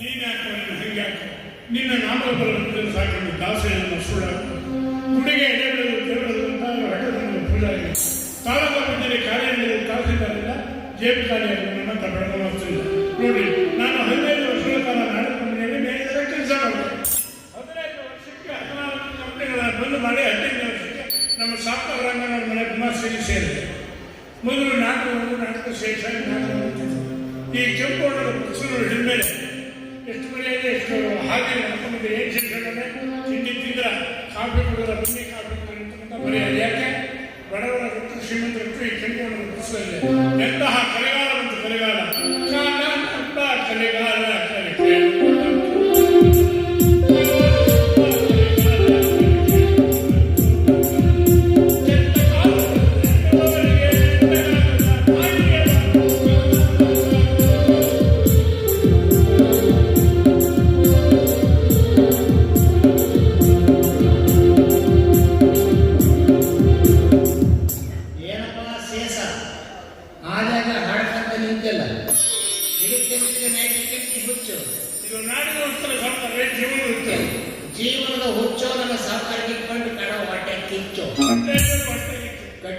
ನೀನು ಹೆಂಗ್ಯಾಕೋ ನಿನ್ನ ನಾಮಫಲವನ್ನು ಸಾಕೊಂಡು ದಾಸೆಯನ್ನು ಸುಳ್ಳ ಕುಡಿಗೆ ಎಡೆಗಳು ದೇವರದು ಅಂತ ಸುಳ್ಳಾಗಿ ಪೂಜಾರಿ ಕಾರ್ಯ ತಾಸಿದ್ದಾರಿಲ್ಲ ಜೇಬು ಕಾರ್ಯ ಕುಡಿದ್ರ ಬನ್ನಿ ಬರೆಯೋದು ಯಾಕೆ? ಬಡವರ ಬಿಟ್ಟು ಶ್ರೀಮಂತರ ಬಿಟ್ಟು ಈ ಇದೆ ಎಂತಹ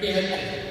Hände.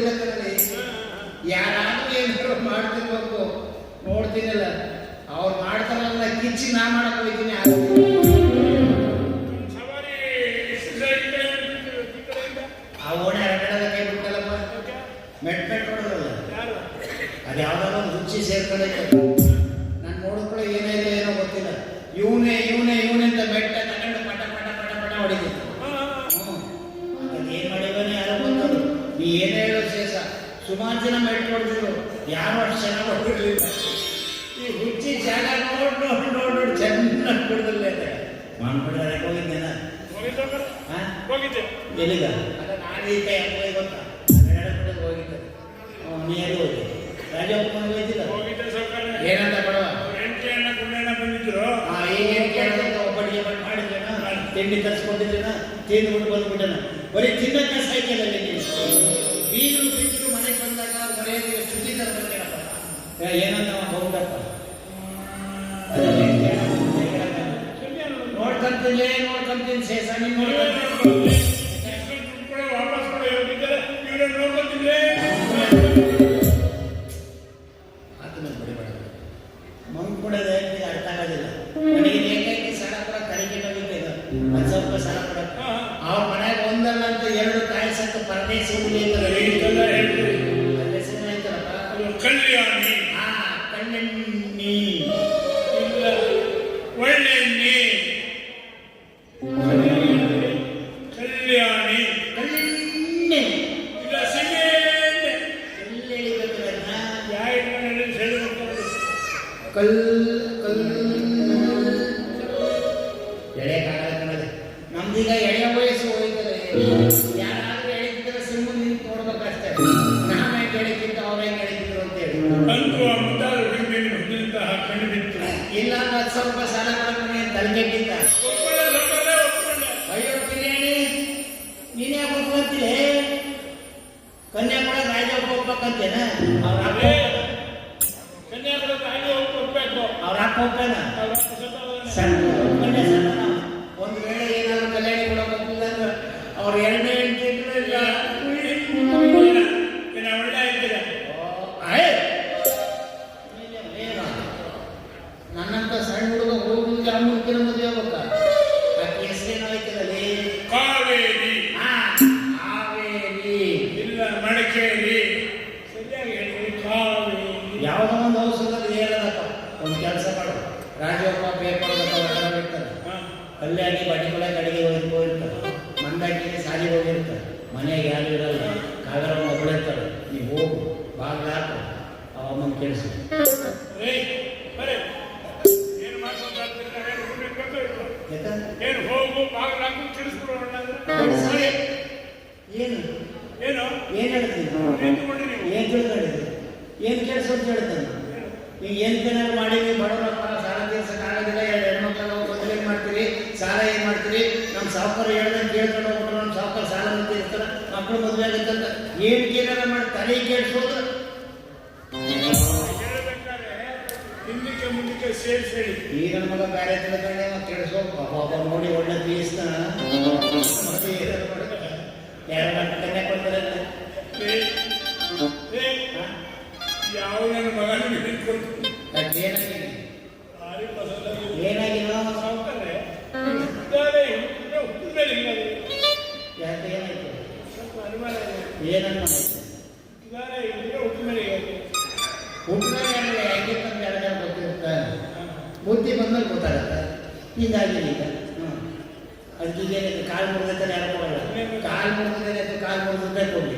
ಯಾರಾದ್ರೂ ಏನಾದ್ರು ಮಾಡ್ತಿರ್ಬೇಕು ನೋಡ್ತೀನಲ್ಲ. ಅವ್ರು ಮಾಡ್ತಾರಲ್ಲ, ಕಿಚ್ಚಿ ನಾ ಮಾಡಕ್ ಹೋಗ್ತೀನಿ. ಆ ಓಣೆ ಬಿಟ್ಟಲ್ಲಪ್ಪ. ಮೆಟ್ ಮೆಟ್ ಅದು ಯಾವ್ದಾದ್ರು ಒಂದು ಹುಚ್ಚಿ ಸೇರ್ಕೊಂಡೈತೆ ನಾನು ನೋಡಿದ್ರೆ ಏನೇ ಇದೆ ಏನೋ ಗೊತ್ತಿಲ್ಲ. ಇವನೇ ಇವನೇ ಇವನೇ. ಮೆಟ್ ಹೊಡೆದಿದ್ರು ಯಾರು ಅಷ್ಟು ಚೆನ್ನಾಗಿ ಹೊಡೆದಿರ್ಲಿಲ್ಲ ಈ ಹುಚ್ಚಿ ಜಾಗ ನೋಡ್ ನೋಡ್ ನೋಡ್ ನೋಡಿ ಚೆನ್ನಾಗಿ ಹೊಡೆದಿಲ್ಲ ಮಾಡ್ಬಿಡ್ರೆ ಹೋಗಿದ್ದೇನ ಹೋಗಿದ್ದ ಹಾ ಹೋಗಿದ್ದೆ ಎಲ್ಲಿಗ? ನಾನು ಈ ಕೈ ಹಾಕೋದು ಗೊತ್ತಾ? ಹೋಗಿದ್ದೆ. ನೀ ಎಲ್ಲಿ ಹೋಗಿ ರಾಜಪ್ಪ ಹೋಗಿದ್ದಿಲ್ಲ ಏನಂತ ಬಡವ ಕೇಳಿದಂತ ಒಬ್ಬಡಿಗೆ ಬಂದು ಮಾಡಿದ್ದೇನ ತಿಂಡಿ ತರಿಸ್ಕೊಂಡಿದ್ದೇನ ತಿಂದ್ಬಿಟ್ಟು ಬಂದ್ಬಿಟ್ಟನ? ಬರೀ ತಿನ್ನಕ್ಕೆ ಸೈಕಲ್ ಅಲ್ಲಿ ನೀನು ಬೀರು. ಏನಂತ ಹೋಗ್ದಪ್ಪ ನೋಡ್ಕೊಂತೀನಿ ಶೇಷ ಅರ್ಥ ಒಂದು ಸ್ವಲ್ಪ ಸಾಲ ಕೊಡ ಅವ್ರ ಮನೆಯಾಗ ಒಂದಲ್ಲ ಅಂತ ಎರಡು ತಾಯಿ ಸತ್ತು ಪರದೇಶಿ ಹುಡುಗಿ ನಮ್ದೀಗ ಎಳೆಯ ವಯಸ್ಸು ಹೋಯ್ತದೆ. ಯಾರಾದ್ರೂ ಹೇಳಿದ್ರೆ ಸಿಂಹ ನಿಂತು ನೋಡ್ಬೇಕಷ್ಟೇ ನಾವ್ ಹೆಂಗ್ ಎಳಿತಿದ್ದ ಅವ್ರ ಹೆಂಗ್ ಎಳಿತಿದ್ರು ಅಂತೇಳಿ ಇಲ್ಲ ಹತ್ತು ಸ್ವಲ್ಪ ಸಾಲ ಕೊಡಕ್ಕೆ ತಲೆಗೆಟ್ಟಿದ್ದ. ಅಯ್ಯೋ ಬಿರಿಯಾನಿ ನೀನೇ ಒಪ್ಕೊಂತೀರಿ ಕನ್ಯಾ ಕೂಡ ರಾಜ ಒಪ್ಬೇಕಂತೇನ? ಅವ್ರ ಅಪ್ಪ ಅದೇ ಕನ್ಯಾಕುಮಾರಿ ತಾಯಿ ಅವ್ರ ಅಪ್ಪ ನನ್ನಂತ ಸಣ್ಣ ಹುಡುಗ ಹೋಗಿ ಮುಂದೆ ಅಮ್ಮ ಹುಡುಗಿನ ಮದುವೆ ಹೋಗ್ಬೇಕ ಆಕೆ ಆ ಆಯ್ತದಲ್ಲಿ ಇಲ್ಲ ಮಡಿಕೇರಿ. ಸರಿಯಾಗಿ ಹೇಳಿ ಕಾವೇರಿ. ಯಾವುದೋ ಒಂದು ಔಷಧದಲ್ಲಿ ಹೇಳದಪ್ಪ. ಒಂದು ಕೆಲಸ ಮಾಡು. ರಾಜಪ್ಪ ಬೇಕಾದಪ್ಪ ಹೊರಗಡೆ ಇರ್ತಾರೆ ಕಲ್ಯಾಣಿ ಬಟ್ಟಿಗಳ ಕಡೆಗೆ ಹೋಗಿ ಹೋಗಿರ್ತಾರೆ ಮಂದಾಕಿಗೆ ಸಾಲಿಗೆ ಹೋಗಿರ್ತಾರೆ ಮನೆಗೆ ಯಾರು ಇರಲ್ಲ. ಕಾಗರ ಒಬ್ಬಳಿರ್ತಾರೆ ನೀವು ಹೋಗು. ಬಾಗ್ಲ ಹಾಕು. ಅವಮ್ಮನ ಕೇಳಿಸಿ. ಏನು? ಏನು? ಏನು ಹೇಳ್ತೀನಿ ಏನು? ತಿಳ್ಕೊಂಡಿದ್ದೆ ಏನು ಕೆಲಸ ಅಂತ ಹೇಳ್ತಾನೆ. ಈಗ ಏನು ಏನಾದ್ರು ಮಾಡಿ ಬಡವರಪ್ಪ ಸಾಲ ತೀರ್ಸಕ್ ಆಗೋದಿಲ್ಲ ಎರಡು ಹೆಣ್ಮಕ್ಳು ನಾವು ಮದುವೆ ಮಾಡ್ತೀರಿ ಸಾಲ ಏನು ಮಾಡ್ತೀರಿ ನಮ್ಮ ಸಾವುಕಾರ ಹೇಳ್ದಂಗೆ ಕೇಳ್ಕೊಂಡು ಹೋಗ್ಬಿಟ್ರೆ ನಮ್ಮ ಸಾವುಕಾರ ಸಾಲ ತೀರ್ಸ್ತಾರ ಮಕ್ಕಳು ಮದುವೆ ಆಗುತ್ತಂತ ಏನು ಏನಾರ ಮಾಡಿ ತಲೆ ಕೇಳಿಸೋದು ಹಿಂದಕ್ಕೆ ಮುಂದಕ್ಕೆ ಸೇರಿಸಿ ಹೇಳಿ ಈ ನನ್ನ ಮಗ ಬೇರೆ ತಿಳ್ಕೊಂಡೆ ಕೇಳಿಸೋ ಪಾಪ ನೋಡಿ ಒಳ್ಳೆ ತೀರಿಸ್ತಾನ ಮತ್ತೆ ಏನಾರು ಮಾಡ್ತಾನ? ಯಾರು ಕನ್ಯಾ ಕೊಡ್ತಾರೆ ಯಾವ ನನ್ನ ಮಗನ ಏನಾಗಿದೆ? ಗೊತ್ತಾಗತ್ತೆ ಹೀಗಾಗಿ ಈಗ. ಹ್ಮ್. ಅದಕ್ಕೆ ಕಾಲು ಮುರಿದ್ರೆ ಯಾರು ಕೊಡಲ್ಲ ಕಾಲು ಮುರಿದ್ರೆ ಕಾಲು ಮುರಿದ್ರೆ ಕೊಡಲಿ.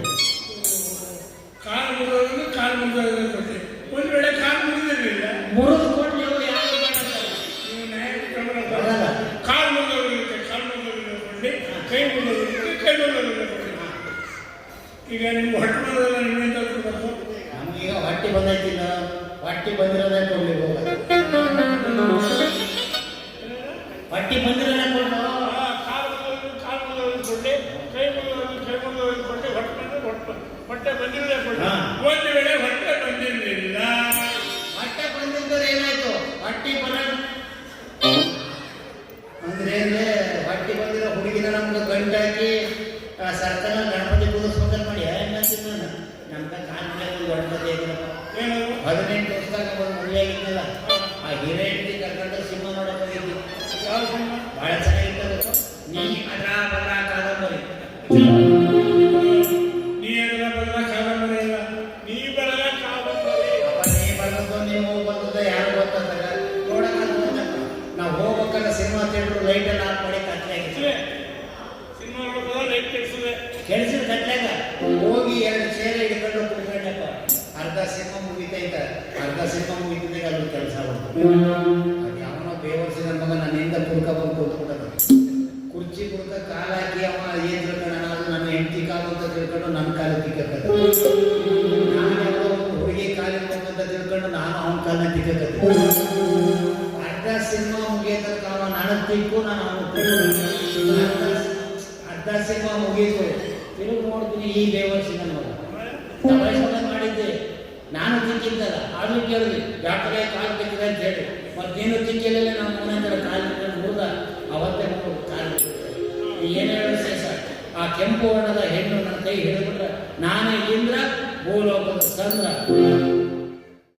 ಕಾಲು ಮುರಿದ್ರೆ ಕಾಲು ಮುರಿದ್ರೆ ಕೊಟ್ಟೆ ಒಂದು ವೇಳೆ ಕಾಲು ಮುರಿದಿರಲಿಲ್ಲ ಮುರಿದು ಕೊಡಲಿ ಅವರು ಯಾರು ಅಲ್ಲಲ್ಲ. ಕಾಲು ಮುರಿದವರಿಗೆ ಕಾಲು ಮುರಿದವರಿಗೆ ಕೊಡಲಿ. ಕೈ ಮುರಿದವರಿಗೆ ಕೈ ಮುರಿದವರಿಗೆ ಈಗ ನಿಮ್ಮ ಹೊಟ್ಟೆಲ್ಲ ನಿಮ್ಮಿಂದ ಕೊಡಬೇಕು ನಮಗೀಗ ಹೊಟ್ಟೆ ಬಂದೈತಿಲ್ಲ ಹೊಟ್ಟೆ ಬಂದಿರೋದೇ ಕೊಡ್ಲಿ ಹೋಗ ಆ, ಸರ್ಕಾರ ಗಣಪತಿ ಕೂಡಿಸ್ಬೇಕಂತ ಮಾಡಿ ಏನಂತೀನಿ ನಾನು ನಮ್ಮ ಒಂದು ಗಣಪತಿ ಆಗಿರಪ್ಪ ಏನು ಹದಿನೆಂಟು ವರ್ಷದಾಗ ಒಂದು ಮದುವೆ ಆಗಿದ್ದಲ್ಲ ಆ ಹಿರೇ ಹೆಂಡತಿ ಕರ್ಕೊಂಡು ಸಿನಿಮಾ ನೋಡೋಕೆ ಯಾವ ಬಹಳ ಚೆನ್ನಾಗಿತ್ತು ನೀ ಅದ್ರ ತಿಕ್ಕು ನಾನು ಅರ್ಧ ಸಿನಿಮಾ ಮುಗಿಯಿತು ತಿರುಗಿ ನೋಡ್ತೀನಿ ಈ ದೇವರ ಸಿನಿಮಾ ಮಾಡಿದ್ದೆ ನಾನು ತಿಂತಿದ್ದಲ್ಲ ಆದ್ರೂ ಕೇಳಿದ್ವಿ ಡಾಕ್ಟರ್ ಕಾಲು ತಿಕ್ಕಿದೆ ಅಂತ ಹೇಳಿ ಮತ್ತೆ ನೀನು ತಿಕ್ಕಿಲ್ಲ ನಮ್ಮ ಮನೆ ಹತ್ರ ಕಾಲು ತಿಕ್ಕೊಂಡು ಹೋದ ಅವತ್ತೆ ಕಾಲು ಏನು ಹೇಳೋ ಶೇಷ ಆ ಕೆಂಪು ವರ್ಣದ ಹೆಣ್ಣು ನನ್ನ ಕೈ ಹಿಡಿದ್ಬಿಟ್ರೆ ನಾನೇ ಇಂದ್ರ, ಭೂಲೋಕದ ಚಂದ್ರ.